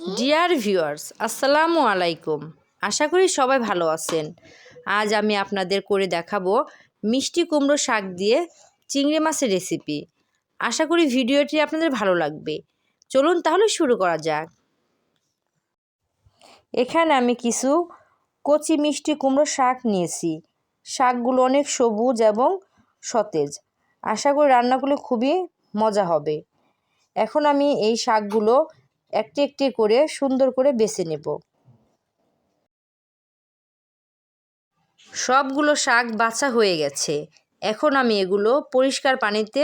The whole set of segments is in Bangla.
ডিয়ার ভিউয়ার্স আসসালামু আলাইকুম। আশা করি সবাই ভালো আছেন। আজ আমি আপনাদের করে দেখাবো মিষ্টি কুমড়ো শাক দিয়ে চিংড়ি মাছের রেসিপি আশা করি ভিডিওটি আপনাদের ভালো লাগবে। চলুন তাহলে শুরু করা যাক। এখানে আমি কিছু কচি মিষ্টি কুমড়ো শাক নিয়েছি। শাকগুলো অনেক সবুজ এবং সতেজ। আশা করি রান্নাগুলো খুবই মজা হবে। এখন আমি এই শাকগুলো একটি একটি করে সুন্দর করে বেছে নেব। সবগুলো শাক বাছা হয়ে গেছে। এখন আমি এগুলো পরিষ্কার পানিতে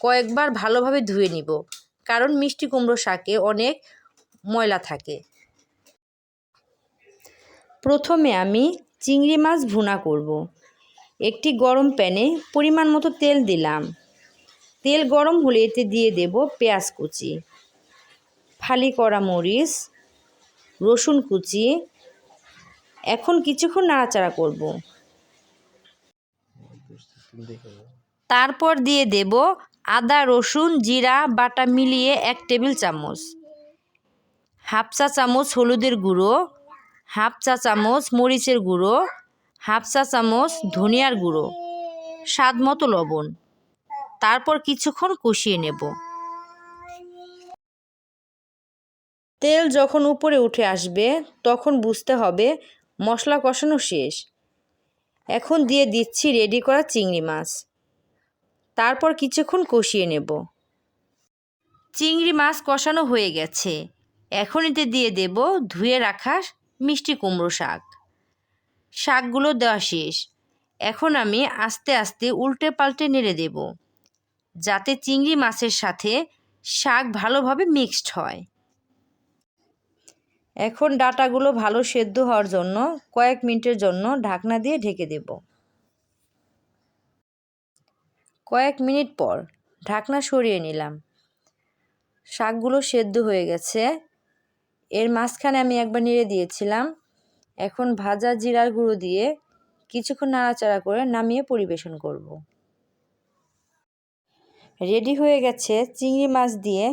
কয়েকবার ভালোভাবে ধুয়ে নিব, কারণ মিষ্টি কুমড়ো শাকে অনেক ময়লা থাকে। প্রথমে আমি চিংড়ি মাছ ভুনা করব। একটি গরম প্যানে পরিমাণ মতো তেল দিলাম। তেল গরম হলে এতে দিয়ে দেব পেঁয়াজ কুচি। ফালি করা মরিচ, রসুন কুচি। এখন কিছুক্ষণ নাড়াচাড়া করব। তারপর দিয়ে দেব আদা, রসুন, জিরা, বাটা মিলিয়ে এক টেবিল চামচ। হাফ চা চামচ হলুদের গুঁড়ো, হাফ চা চামচ মরিচের গুঁড়ো, হাফ চা চামচ ধনিয়ার গুঁড়ো স্বাদ মতো লবণ। তারপর কিছুক্ষণ কষিয়ে নেব। তেল যখন উপরে উঠে আসবে, তখন বুঝতে হবে মশলা কষানো শেষ। এখন দিয়ে দিচ্ছি রেডি করা চিংড়ি মাছ। তারপর কিছুক্ষণ কষিয়ে নেব। চিংড়ি মাছ কষানো হয়ে গেছে। এখন এতে দিয়ে দেব ধুয়ে রাখা মিষ্টি কুমড়ো শাক। শাকগুলো দেওয়া শেষ। এখন আমি আস্তে আস্তে উল্টে পাল্টে নেড়ে দেব, যাতে চিংড়ি মাছের সাথে শাক ভালোভাবে মিক্সড হয়। এখন ডাটাগুলো ভালো সেদ্ধ হওয়ার জন্য কয়েক মিনিটের জন্য ঢাকনা দিয়ে ঢেকে দেব। কয়েক মিনিট পর ঢাকনা সরিয়ে নিলাম। শাকগুলো সেদ্ধ হয়ে গেছে। এর মাঝখানে আমি একবার নেড়ে দিয়েছিলাম। এখন ভাজা জিরার গুঁড়ো দিয়ে কিছুক্ষণ নাড়াচাড়া করে নামিয়ে পরিবেশন করব। রেডি হয়ে গেছে চিংড়ি মাছ দিয়ে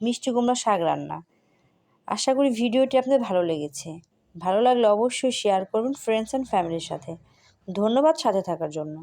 মিষ্টি কুমড়া শাক রান্না। আশা করি ভিডিওটি আপনাদের ভালো লেগেছে। ভালো লাগলে অবশ্যই শেয়ার করবেন ফ্রেন্ডস অ্যান্ড ফ্যামিলির সাথে। ধন্যবাদ সাথে থাকার জন্য।